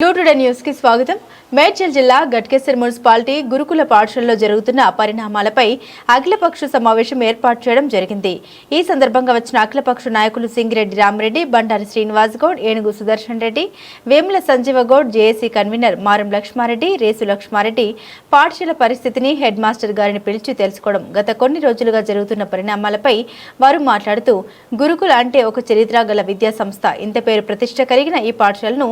Today న్యూస్కి స్వాగతం. మేడ్చల్ జిల్లా గట్కేసర్ మున్సిపాలిటీ గురుకుల పాఠశాలలో జరుగుతున్న పరిణామాలపై అఖిలపక్ష సమావేశం ఏర్పాటు చేయడం జరిగింది. ఈ సందర్భంగా వచ్చిన అఖిలపక్ష నాయకులు Singireddy Rama Reddy Bandari Srinivas Goud Enugu Sudarshan Reddy Vemula Sanjeeva Goud JAC convener Maram Lakshma Reddy race Lakshma Reddy పాఠశాల పరిస్థితిని హెడ్ మాస్టర్ గారిని పిలిచి తెలుసుకోవడం గత కొన్ని రోజులుగా జరుగుతున్న పరిణామాలపై వారు మాట్లాడుతూ గురుకుల అంటే ఒక చరిత్ర గల విద్యా సంస్థ ఇంత పేరు ప్రతిష్ట కలిగిన ఈ పాఠశాలను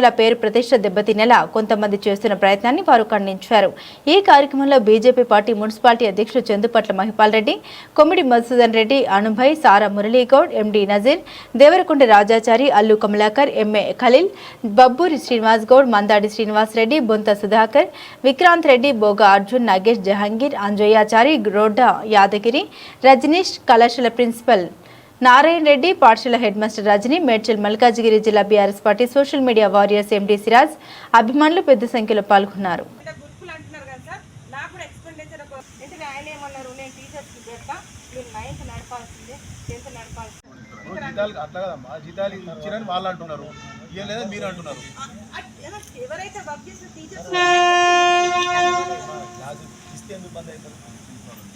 కించపరిచేలా పేరు ప్రతిష్ట దెబ్బతినేలా కొంతమంది చేస్తున్న ప్రయత్నాన్ని వారు ఖండించారు. ఈ కార్యక్రమంలో బీజేపీ పార్టీ మున్సిపాలిటీ అధ్యక్షుడు చందుపట్ల మహిపాల్ రెడ్డి కొమ్మిడి మధుసూదన్ రెడ్డి అనుభయ్ సారా మురళీగౌడ్ ఎండి నజీర్ దేవరకొండ రాజాచారి అల్లు కమలాకర్ ఎంఏ ఖలీల్ బబ్బూరి శ్రీనివాస్ గౌడ్ మందాడి శ్రీనివాస్ రెడ్డి బొంత సుధాకర్ విక్రాంత్ రెడ్డి బోగా అర్జున్ నాగేష్ జహాంగీర్ అంజయ్యాచారి రోడ్డా యాదగిరి రజనీష్ కళాశాల ప్రిన్సిపల్ నారాయణ రెడ్డి పాఠశాల హెడ్ మాస్టర్ రజని మేడ్చల్ మల్కాజిగిరి జిల్లా BRS party social media warriors MD Siraj అభిమానులు పెద్ద సంఖ్యలో పాల్గొన్నారు. జీతాలు ఇచ్చిరని వాళ్ళు అంటున్నారు. ఇవ్వలేదని మీరు అంటున్నారు. ఎవరైతే వర్క్ చేసిన టీచర్స్ ఎందుకు బంద్ అవుతుంది?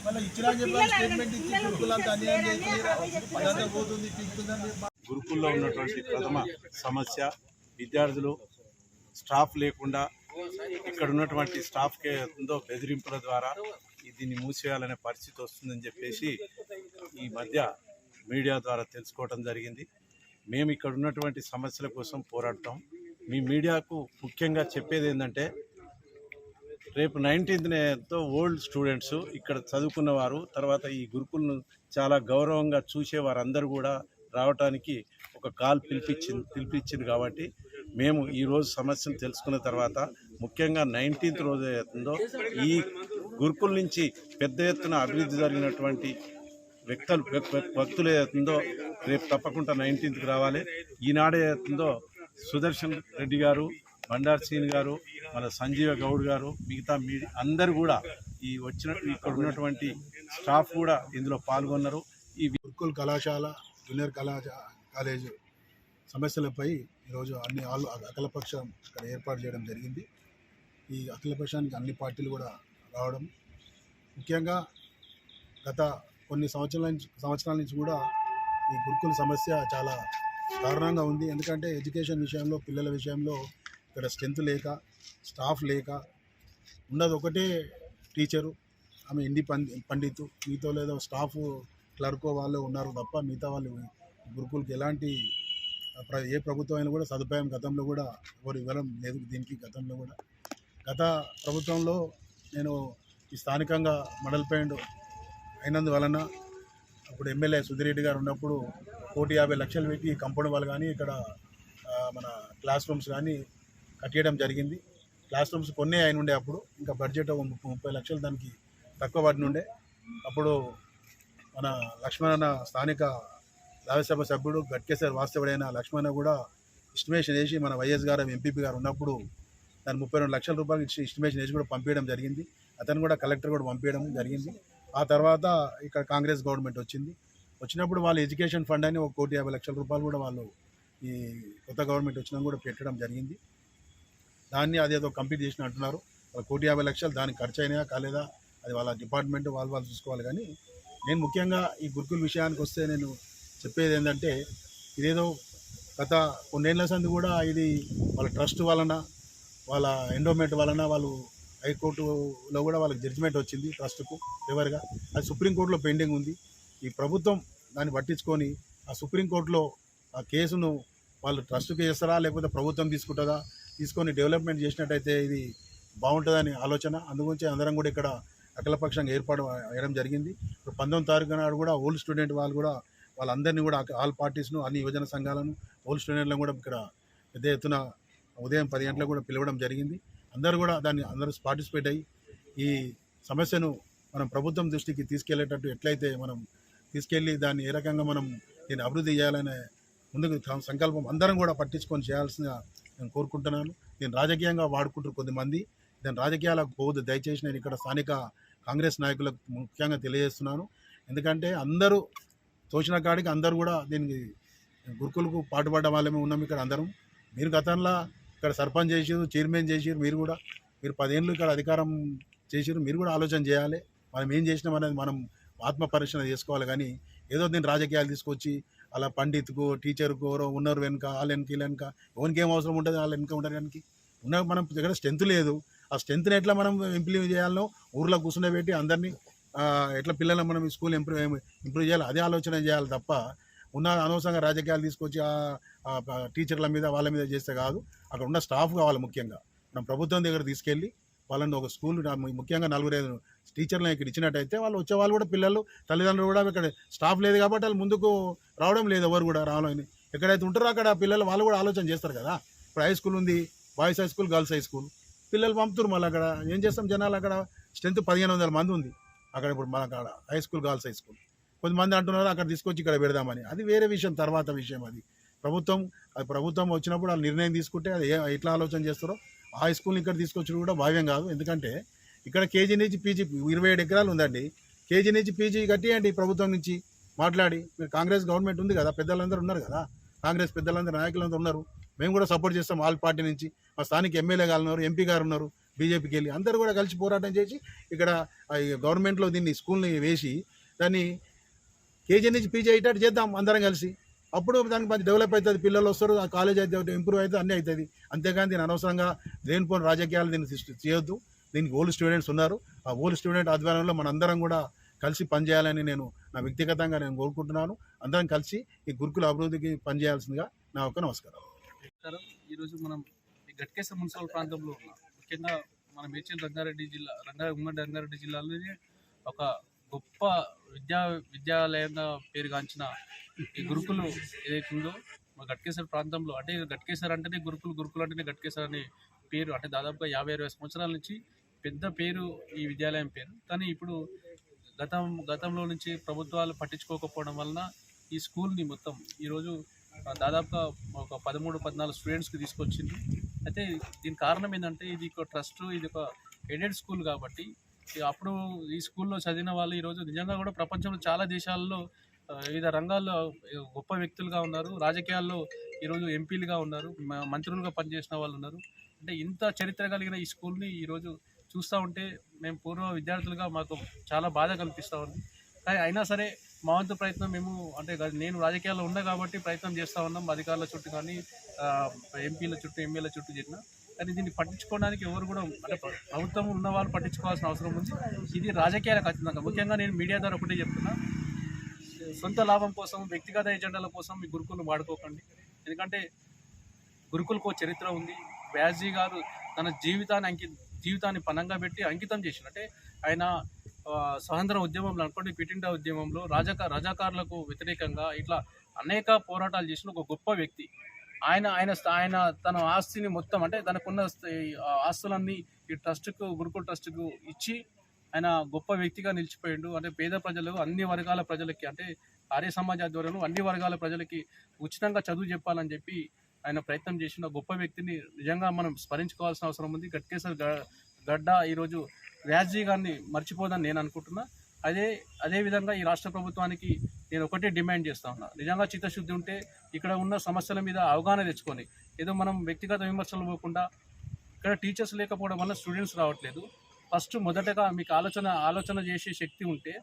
మళ్ళీ ఇచ్చినా స్టేట్మెంట్ ఇచ్చి గురుకులంతా అన్యాయం అదంతా పోతుంది గురుకుల్లో ఉన్నటువంటి ప్రథమ సమస్య విద్యార్థులు స్టాఫ్ లేకుండా ఇక్కడ ఉన్నటువంటి స్టాఫ్కి ఉందో బెదిరింపుల ద్వారా దీన్ని మూసేయాలనే పరిస్థితి వస్తుందని చెప్పేసి ఈ మధ్య మీడియా ద్వారా తెలుసుకోవడం జరిగింది. మేము ఇక్కడ ఉన్నటువంటి సమస్యల కోసం పోరాడతాం. మీ మీడియాకు ముఖ్యంగా చెప్పేది ఏంటంటే రేపు నైన్టీన్త్తో ఓల్డ్ స్టూడెంట్స్ ఇక్కడ చదువుకున్న వారు తర్వాత ఈ గురుకులను చాలా గౌరవంగా చూసే వారందరూ కూడా రావటానికి ఒక కాల్ పిలిపించింది పిలిపించింది కాబట్టి మేము ఈరోజు సమస్యను తెలుసుకున్న తర్వాత ముఖ్యంగా నైన్టీన్త్ రోజు అవుతుందో ఈ గురుకుల నుంచి పెద్ద ఎత్తున అభివృద్ధి జరిగినటువంటి వ్యక్తులు భక్తులు ఏదైతుందో రేపు తప్పకుండా నైన్టీన్త్కి రావాలి. ఈనాడు ఏదైతుందో సుదర్శన్ రెడ్డి గారు బండార్ సీన్ గారు మన సంజీవ గౌడ్ గారు మిగతా మీ అందరూ కూడా ఈ వచ్చిన ఇక్కడ ఉన్నటువంటి స్టాఫ్ కూడా ఇందులో పాల్గొన్నారు. ఈ గురుకుల్ కళాశాల జూనియర్ కళాశాల కాలేజ్ సమస్యలపై ఈరోజు అన్ని ఆల్ అఖిలపక్షం ఇక్కడ ఏర్పాటు చేయడం జరిగింది. ఈ అఖిలపక్షానికి అన్ని పార్టీలు కూడా రావడం. ముఖ్యంగా గత కొన్ని సంవత్సరాల నుంచి సంవత్సరాల నుంచి కూడా ఈ గురుకుల సమస్య చాలా దారుణంగా ఉంది. ఎందుకంటే ఎడ్యుకేషన్ విషయంలో పిల్లల విషయంలో ఇక్కడ స్ట్రెంత్ లేక స్టాఫ్ లేక ఉన్నది ఒకటే టీచరు ఆమె హిందీ పండి పండితు మీతో లేదో స్టాఫ్ క్లర్కో వాళ్ళు ఉన్నారు తప్ప మిగతా వాళ్ళు గురుకులకి ఎలాంటి ప్ర- ఏ ప్రభుత్వం అయినా కూడా సదుపాయం గతంలో కూడా ఎవరు ఇవ్వడం లేదు దీనికి గతంలో కూడా. గత ప్రభుత్వంలో నేను ఈ స్థానికంగా మడల్పేండ్ అయినందువలన అప్పుడు ఎమ్మెల్యే సుధిరెడ్డి గారు ఉన్నప్పుడు కోటి యాభై లక్షలు పెట్టి కంపౌండ్ వాళ్ళు కానీ ఇక్కడ మన క్లాస్ రూమ్స్ కానీ కట్టేయడం జరిగింది. క్లాస్ రూమ్స్ కొన్ని అయిన ఉండే అప్పుడు. ఇంకా బడ్జెట్ ఒక ముప్పై ముప్పై లక్షలు దానికి తక్కువ పడిన ఉండే. అప్పుడు మన లక్ష్మణ స్థానిక రాజ్యసభ సభ్యుడు గట్కేశ్వర్ వాస్తవుడైన లక్ష్మణ కూడా ఎస్టిమేషన్ వేసి మన వైఎస్ గారు ఎంపీపీ గారు ఉన్నప్పుడు దాని ముప్పై రెండు లక్షల రూపాయలు ఇచ్చి ఎస్టిమేషన్ వేసి కూడా పంపించడం జరిగింది. అతను కూడా కలెక్టర్ కూడా పంపించడం జరిగింది. ఆ తర్వాత ఇక్కడ కాంగ్రెస్ గవర్నమెంట్ వచ్చింది. వచ్చినప్పుడు వాళ్ళు ఎడ్యుకేషన్ ఫండ్ అని ఒక కోటి యాభై లక్షల రూపాయలు కూడా వాళ్ళు ఈ కొత్త గవర్నమెంట్ వచ్చినా కూడా పెట్టడం జరిగింది. దాన్ని అదేదో కంప్లీట్ చేసిన అంటున్నారు. వాళ్ళ కోటి యాభై లక్షలు దానికి ఖర్చు అయినాయా కాలేదా? అది వాళ్ళ డిపార్ట్మెంట్ వాళ్ళు వాళ్ళు చూసుకోవాలి. కానీ నేను ముఖ్యంగా ఈ గురుకుల విషయానికి వస్తే నేను చెప్పేది ఏంటంటే ఇదేదో గత కొన్నేళ్ళ సంది కూడా ఇది వాళ్ళ ట్రస్ట్ వలన వాళ్ళ ఎండోమెంట్ వలన వాళ్ళు హైకోర్టులో కూడా వాళ్ళకి జడ్జిమెంట్ వచ్చింది ట్రస్ట్కు ఫేవర్గా అది సుప్రీంకోర్టులో పెండింగ్ ఉంది. ఈ ప్రభుత్వం దాన్ని పట్టించుకొని ఆ సుప్రీంకోర్టులో ఆ కేసును వాళ్ళు ట్రస్ట్కి చేస్తారా లేకపోతే ప్రభుత్వం తీసుకుంటుందా? తీసుకొని డెవలప్మెంట్ చేసినట్టయితే ఇది బాగుంటుందని ఆలోచన. అందుగురించి అందరం కూడా ఇక్కడ అఖిలపక్షంగా ఏర్పాటు అయ్యడం జరిగింది. ఇప్పుడు పంతొమ్మిది తారీఖు నాడు కూడా ఓల్డ్ స్టూడెంట్ వాళ్ళు కూడా వాళ్ళందరినీ కూడా ఆల్ పార్టీస్ను అన్ని యువజన సంఘాలను ఓల్డ్ స్టూడెంట్లను కూడా ఇక్కడ పెద్ద ఎత్తున ఉదయం పది గంటలకు కూడా పిలవడం జరిగింది. అందరూ కూడా దాన్ని అందరూ పార్టిసిపేట్ అయ్యి ఈ సమస్యను మనం ప్రభుత్వం దృష్టికి తీసుకెళ్ళేటట్టు ఎట్లయితే మనం తీసుకెళ్ళి దాన్ని ఏ రకంగా మనం దీన్ని అభివృద్ధి చేయాలనే ముందుకు సంకల్పం అందరం కూడా పట్టించుకొని చేయాల్సిన నేను కోరుకుంటున్నాను. నేను రాజకీయంగా వాడుకుంటారు కొద్దిమంది దాని రాజకీయాలకు పోదు దయచేసి నేను ఇక్కడ స్థానిక కాంగ్రెస్ నాయకులకు ముఖ్యంగా తెలియజేస్తున్నాను. ఎందుకంటే అందరూ తోచిన కాడికి అందరూ కూడా దీనికి గురుకులకు పాటుపడ్డ వాళ్ళమే ఉన్నాం ఇక్కడ అందరం. మీరు గతంలో ఇక్కడ సర్పంచ్ చేసారు చైర్మన్ చేసారు మీరు కూడా. మీరు పదేళ్ళు ఇక్కడ అధికారం చేసారు మీరు కూడా ఆలోచన చేయాలి. మనం ఏం చేసినాం అనేది మనం ఆత్మ పరిశీలన చేసుకోవాలి. కానీ ఏదో దీన్ని రాజకీయాలు తీసుకొచ్చి అలా పండిత్కు టీచర్కు ఎవరో ఉన్నారు వెనుక వాళ్ళ వెనక వీళ్ళ వెనక. ఎవరికి ఏం అవసరం ఉంటుంది వాళ్ళ వెనక ఉండడానికి ఉన్న మనం దగ్గర స్ట్రెంత్ లేదు. ఆ స్ట్రెంత్ని ఎట్లా మనం ఇంప్లిమెంట్ చేయాలనో ఊర్లో కూర్చుండబెట్టి అందరినీ ఎట్లా పిల్లల్ని మనం స్కూల్ ఇంప్రూవ్ ఇంప్రూవ్ చేయాలి? అదే ఆలోచన చేయాలి తప్ప ఉన్న అనవసరంగా రాజకీయాలు తీసుకొచ్చి ఆ టీచర్ల మీద వాళ్ళ మీద చేస్తే కాదు. అక్కడ ఉన్న స్టాఫ్ కావాలి ముఖ్యంగా. మనం ప్రభుత్వం దగ్గర తీసుకెళ్ళి వాళ్ళని ఒక స్కూల్ ముఖ్యంగా నలుగురు ఐదు టీచర్లను ఇక్కడ ఇచ్చినట్టయితే వాళ్ళు వచ్చే వాళ్ళు కూడా పిల్లలు తల్లిదండ్రులు కూడా ఇక్కడ స్టాఫ్ లేదు కాబట్టి వాళ్ళు ముందుకు రావడం లేదు ఎవరు కూడా రావాలని. ఎక్కడైతే ఉంటారో అక్కడ పిల్లలు వాళ్ళు కూడా ఆలోచన చేస్తారు కదా. ఇప్పుడు హై స్కూల్ ఉంది boys high school girls high school పిల్లలు పంపుతారు మళ్ళీ అక్కడ. ఏం చేస్తాం జనాలు అక్కడ? స్ట్రెంత్ పదిహేను వందల మంది ఉంది. అక్కడ ఇప్పుడు మన అక్కడ high school girls high school కొంతమంది అంటున్నారు అక్కడ తీసుకొచ్చి ఇక్కడ పెడదామని. అది వేరే విషయం తర్వాత విషయం అది. ప్రభుత్వం అది ప్రభుత్వం వచ్చినప్పుడు వాళ్ళు నిర్ణయం తీసుకుంటే అది ఎట్లా ఆలోచన చేస్తారో ఆ హై స్కూల్ని ఇక్కడ తీసుకొచ్చి కూడా భావ్యం కాదు. ఎందుకంటే ఇక్కడ కేజీ నుంచి పీజీ ఇరవై ఏడు ఎకరాలు ఉందండి. కేజీ నుంచి పీజీ కట్టేయండి ప్రభుత్వం నుంచి. మాట్లాడి. మీరు కాంగ్రెస్ గవర్నమెంట్ ఉంది కదా పెద్దలందరూ ఉన్నారు కదా. కాంగ్రెస్ పెద్దలందరూ నాయకులందరూ ఉన్నారు. మేము కూడా సపోర్ట్ చేస్తాం ఆల్ పార్టీ నుంచి. మా స్థానిక ఎమ్మెల్యే గారు ఉన్నారు ఎంపీ గారు ఉన్నారు బీజేపీకి వెళ్ళి. అందరూ కూడా కలిసి పోరాటం చేసి ఇక్కడ గవర్నమెంట్లో దీన్ని స్కూల్ని వేసి దాన్ని కేజీ నుంచి పీజీ అయ్యేటట్టు చేద్దాం అందరం కలిసి. అప్పుడు దానికి మంచి డెవలప్ అవుతుంది. పిల్లలు వస్తారు కాలేజ్ అయితే ఇంప్రూవ్ అవుతుంది అన్నీ అవుతుంది. అంతేకాని దీని అనవసరంగా దేనిపోని రాజకీయాలు దీన్ని సృష్టి చేయొద్దు. దీనికి ఓల్డ్ స్టూడెంట్స్ ఉన్నారు. ఆ ఓల్డ్ స్టూడెంట్ ఆధ్వర్యంలో మనందరం కూడా కలిసి పనిచేయాలని నేను నా వ్యక్తిగతంగా నేను కోరుకుంటున్నాను. అందరం కలిసి ఈ గురుకుల అభివృద్ధికి పనిచేయాల్సిందిగా నా యొక్క నమస్కారం. ఈరోజు మనం ఈ గట్కేశ్వర మున్సిపల్ ప్రాంతంలో ఉన్నాం. ముఖ్యంగా మన మేడ్చల్ రంగారెడ్డి జిల్లా రంగారెడ్డి ఉమ్మడి రంగారెడ్డి జిల్లాలోనే ఒక గొప్ప విద్యా విద్యాలయంగా పేరుగాంచిన ఈ గురుకులు ఏదైతే ఉందో మన గట్కేశ్వర ప్రాంతంలో అంటే గట్కేశ్వర అంటేనే గురుకులు గురుకులు అంటేనే గట్కేశ్వర అనే పేరు అంటే దాదాపుగా యాభై అరవై సంవత్సరాల నుంచి పెద్ద పేరు ఈ విద్యాలయం పేరు. కానీ ఇప్పుడు గతం గతంలో నుంచి ప్రభుత్వాలు పట్టించుకోకపోవడం వలన ఈ స్కూల్ని మొత్తం ఈరోజు దాదాపుగా ఒక పదమూడు పద్నాలుగు స్టూడెంట్స్కి తీసుకొచ్చింది. అయితే దీని కారణం ఏంటంటే ఇది ఒక ట్రస్ట్ ఇది ఒక ఎయిడెడ్ స్కూల్ కాబట్టి అప్పుడు ఈ స్కూల్లో చదివిన వాళ్ళు ఈరోజు నిజంగా కూడా ప్రపంచంలో చాలా దేశాల్లో వివిధ రంగాల్లో గొప్ప వ్యక్తులుగా ఉన్నారు. రాజకీయాల్లో ఈరోజు ఎంపీలుగా ఉన్నారు. మంత్రులుగా పనిచేసిన వాళ్ళు ఉన్నారు. అంటే ఇంత చరిత్ర కలిగిన ఈ స్కూల్ని ఈరోజు చూస్తూ ఉంటే మేము పూర్వ విద్యార్థులుగా మాకు చాలా బాధ కనిపిస్తూ ఉంది. కానీ అయినా సరే మా వంతు ప్రయత్నం మేము అంటే నేను రాజకీయాల్లో ఉన్నా కాబట్టి ప్రయత్నం చేస్తూ ఉన్నాం. అధికారుల చుట్టూ కానీ ఎంపీల చుట్టూ ఎమ్మెల్యేల చుట్టూ చెప్పిన కానీ దీన్ని పట్టించుకోవడానికి ఎవరు కూడా అంటే ప్రభుత్వం ఉన్న వాళ్ళు పట్టించుకోవాల్సిన అవసరం ఉంది. ఇది రాజకీయాలకు ఖచ్చితంగా. ముఖ్యంగా నేను మీడియా ద్వారా ఒకటే చెప్తున్నా. సొంత లాభం కోసం వ్యక్తిగత ఎజెండాల కోసం మీ గురుకులను వాడుకోకండి. ఎందుకంటే గురుకులకు చరిత్ర ఉంది. వ్యాజీ గారు తన జీవితాన్ని అంకి జీవితాన్ని పనంగా పెట్టి అంకితం చేసిన అంటే ఆయన స్వతంత్ర ఉద్యమంలో అనుకోండి క్విట్ ఇండియా ఉద్యమంలో రాజకా రజాకారులకు వ్యతిరేకంగా ఇట్లా అనేక పోరాటాలు చేసిన ఒక గొప్ప వ్యక్తి. ఆయన ఆయన ఆయన తన ఆస్తిని మొత్తం అంటే తనకున్న ఆస్తులన్నీ ఈ ట్రస్ట్కు గురుకుల ట్రస్ట్కు ఇచ్చి ఆయన గొప్ప వ్యక్తిగా నిలిచిపోయిండు. అంటే పేద ప్రజలు అన్ని వర్గాల ప్రజలకి అంటే ఆర్య సమాజ ఆధ్వర్యంలో అన్ని వర్గాల ప్రజలకి ఉచితంగా చదువు చెప్పాలని చెప్పి ఆయన ప్రయత్నం చేసిన గొప్ప వ్యక్తిని నిజంగా మనం స్మరించుకోవాల్సిన అవసరం ఉంది. గట్కేశ్వర్ గడ్డ ఈరోజు వ్యాస్జీ గారిని మర్చిపోదని నేను అనుకుంటున్నా. అదే అదే విధంగా ఈ రాష్ట్ర ప్రభుత్వానికి నేను ఒకటే డిమాండ్ చేస్తా ఉన్నా. నిజంగా చిత్తశుద్ధి ఉంటే ఇక్కడ ఉన్న సమస్యల మీద అవగాహన తెచ్చుకొని ఏదో మనం వ్యక్తిగత విమర్శలు పోకుండా ఇక్కడ టీచర్స్ లేకపోవడం వల్ల స్టూడెంట్స్ రావట్లేదు. ఫస్ట్ మొదటగా మీకు ఆలోచన ఆలోచన చేసే శక్తి ఉంటే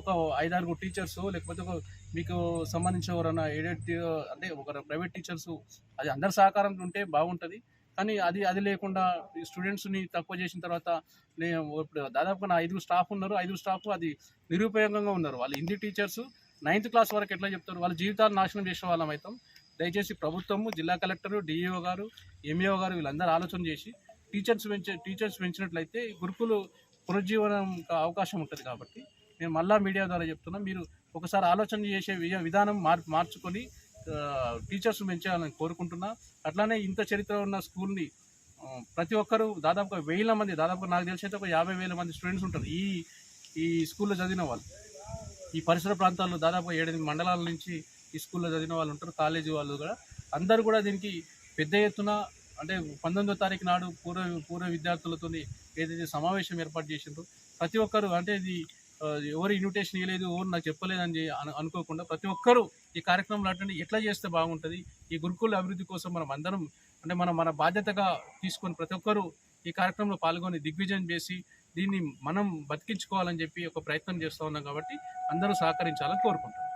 ఒక ఐదారు టీచర్స్ లేకపోతే ఒక మీకు సంబంధించిన ఎవరైనా ఎయిడెడ్ అంటే ఒక ప్రైవేట్ టీచర్స్ అది అందరి సహకారం ఉంటే బాగుంటుంది. కానీ అది అది లేకుండా స్టూడెంట్స్ని తక్కువ చేసిన తర్వాత నేను ఇప్పుడు దాదాపుగా నా ఐదుగురు స్టాఫ్ ఉన్నారు. ఐదుగురు స్టాఫ్ అది నిరుపయోగంగా ఉన్నారు. వాళ్ళు హిందీ టీచర్స్ నైన్త్ క్లాస్ వరకు ఎట్లా చెప్తారు? వాళ్ళ జీవితాలు నాశనం చేసిన వాళ్ళం అవుతాం. దయచేసి ప్రభుత్వము జిల్లా కలెక్టర్ డిఈఓ గారు ఎంఈఓ గారు వీళ్ళందరూ ఆలోచన చేసి టీచర్స్ పెంచే టీచర్స్ పెంచినట్లయితే గురుకులు పునరుజ్జీవనం అవకాశం ఉంటుంది కాబట్టి నేను మళ్ళా మీడియా ద్వారా చెప్తున్నా మీరు ఒకసారి ఆలోచన చేసే విధానం మార్ మార్చుకొని టీచర్స్ పెంచాలని కోరుకుంటున్నా. అట్లానే ఇంత చరిత్ర ఉన్న స్కూల్ని ప్రతి ఒక్కరు దాదాపుగా వేల మంది దాదాపుగా నాకు తెలిసి అయితే ఒక యాభై వేల మంది స్టూడెంట్స్ ఉంటారు ఈ ఈ స్కూల్లో చదివిన వాళ్ళు. ఈ పరిసర ప్రాంతాల్లో దాదాపు ఏడెనిమిది మండలాల నుంచి ఈ స్కూల్లో చదివిన వాళ్ళు ఉంటారు కాలేజీ వాళ్ళు కూడా. అందరూ కూడా దీనికి పెద్ద ఎత్తున అంటే పంతొమ్మిదో తారీఖు నాడు పూర్వ పూర్వ విద్యార్థులతో ఏదైతే సమావేశం ఏర్పాటు చేసిందో ప్రతి ఒక్కరు అంటే ఇది ఎవరు ఇన్విటేషన్ ఇవ్వలేదు ఎవరు నాకు చెప్పలేదని అనుకోకుండా ప్రతి ఒక్కరూ ఈ కార్యక్రమంలో అటెండ్ ఎట్లా చేస్తే బాగుంటుంది ఈ గురుకుల అభివృద్ధి కోసం మనం అందరం అంటే మనం మన బాధ్యతగా తీసుకొని ప్రతి ఒక్కరూ ఈ కార్యక్రమంలో పాల్గొని దిగ్విజయం చేసి దీన్ని మనం బతికించుకోవాలని చెప్పి ఒక ప్రయత్నం చేస్తూ ఉన్నాం కాబట్టి అందరూ సహకరించాలని కోరుకుంటున్నాం.